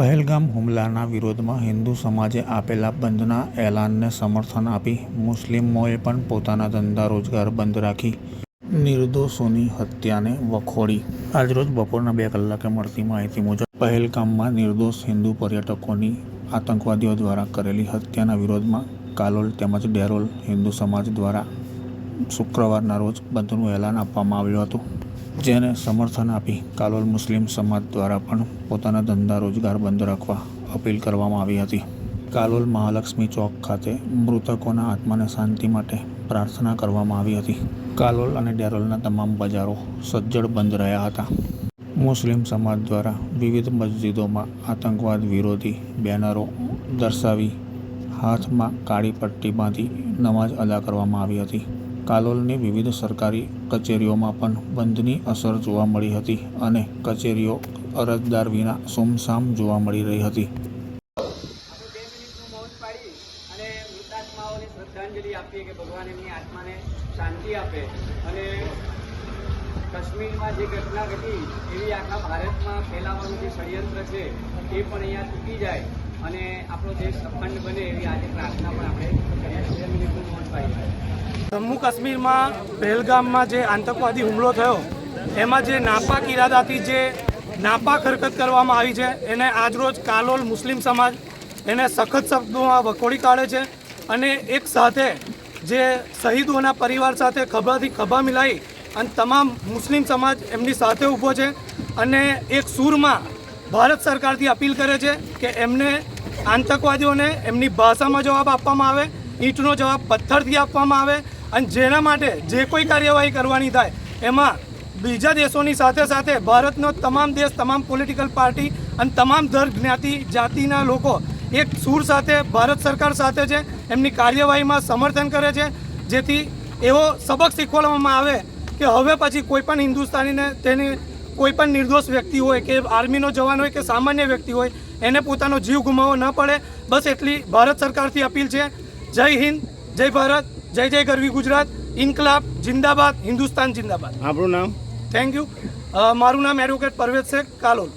પહેલગામ હુમલાના વિરોધમાં હિન્દુ સમાજે આપેલા બંધના એલાનને સમર્થન આપી મુસ્લિમોએ પણ પોતાના ધંધા રોજગાર બંધ રાખી નિર્દોષોની હત્યાને વખોડી. આજરોજ બપોરના બે કલાકે મળતી માહિતી મુજબ, પહેલગામમાં નિર્દોષ હિન્દુ પર્યટકોની આતંકવાદીઓ દ્વારા કરેલી હત્યાના વિરોધમાં કાલોલ તેમજ ડેરોલ હિન્દુ સમાજ દ્વારા શુક્રવારના રોજ બંધનું એલાન આપવામાં આવ્યું હતું. જેને સમર્થન આપી કાલોલ મુસ્લિમ સમાજ દ્વારા પણ પોતાના ધંધા રોજગાર બંધ રાખવા અપીલ કરવામાં આવી હતી. કાલોલ મહાલક્ષ્મી ચોક ખાતે મૃતકોના આત્માને શાંતિ માટે પ્રાર્થના કરવામાં આવી હતી. કાલોલ અને ડેરોલના તમામ બજારો સજ્જડ બંધ રહ્યા હતા. મુસ્લિમ સમાજ દ્વારા વિવિધ મસ્જિદોમાં આતંકવાદ વિરોધી બેનરો દર્શાવી હાથમાં કાળી પટ્ટી બાંધી નમાઝ અદા કરવામાં આવી હતી. કાલોલની વિવિધ સરકારી કચેરીઓમાં પણ બંધની અસર જોવા મળી હતી અને કચેરીઓ અરજદાર વિના સુમસામ જોવા મળી રહી હતી. આપે. અને કાશ્મીરમાં જે ઘટના ઘટી, એવી આખા ભારતમાં ફેલાવાનું જે ષડયંત્ર છે, એ પણ અહીંયા તૂટી જાય. અને આપણો દેશ અખંડ બને એવી આજે પ્રાર્થના પણ આપણે જમ્મુ કાશ્મીરમાં પહેલગામમાં જે આતંકવાદી હુમલો થયો, એમાં જે નાપાક ઇરાદાથી જે નાપાક હરકત કરવામાં આવી છે, એને આજરોજ કાલોલ મુસ્લિમ સમાજ એને સખત શબ્દોમાં વખોડી કાઢે છે અને એક સાથે જે શહીદોના પરિવાર સાથે ખભાથી ખભા મિલાઈ અને તમામ મુસ્લિમ સમાજ એમની સાથે ઊભો છે અને એક સૂરમાં ભારત સરકારથી અપીલ કરે છે કે એમને આતંકવાદીઓને એમની ભાષામાં જવાબ આપવામાં આવે, ઈંટનો જવાબ પથ્થરથી આપવામાં આવે અને જેના માટે જે કોઈ કાર્યવાહી કરવાની થાય, એમાં બીજા દેશોની સાથે સાથે ભારતનો તમામ દેશ, તમામ પોલિટિકલ પાર્ટી અને તમામ ધર્મ જ્ઞાતિ જાતિના લોકો એક સૂર સાથે ભારત સરકાર સાથે છે, એમની કાર્યવાહીમાં સમર્થન કરે છે. જેથી એવો સબક શીખવાડવામાં આવે કે હવે પછી કોઈપણ હિન્દુસ્તાનીને તેની કોઈપણ નિર્દોષ વ્યક્તિ હોય કે આર્મીનો જવાન હોય કે સામાન્ય વ્યક્તિ હોય, એને પોતાનો જીવ ગુમાવવો ન પડે. બસ એટલી ભારત સરકારથી અપીલ છે. જય હિન્દ, જય ભારત. જય જય ગરવી ગુજરાત. ઇન્કલાબ જિંદાબાદ હિન્દુસ્તાન જિંદાબાદ. આપણું નામ? થેન્ક યુ મારું નામ એડવોકેટ પરવેજ શેખ કાલોલ.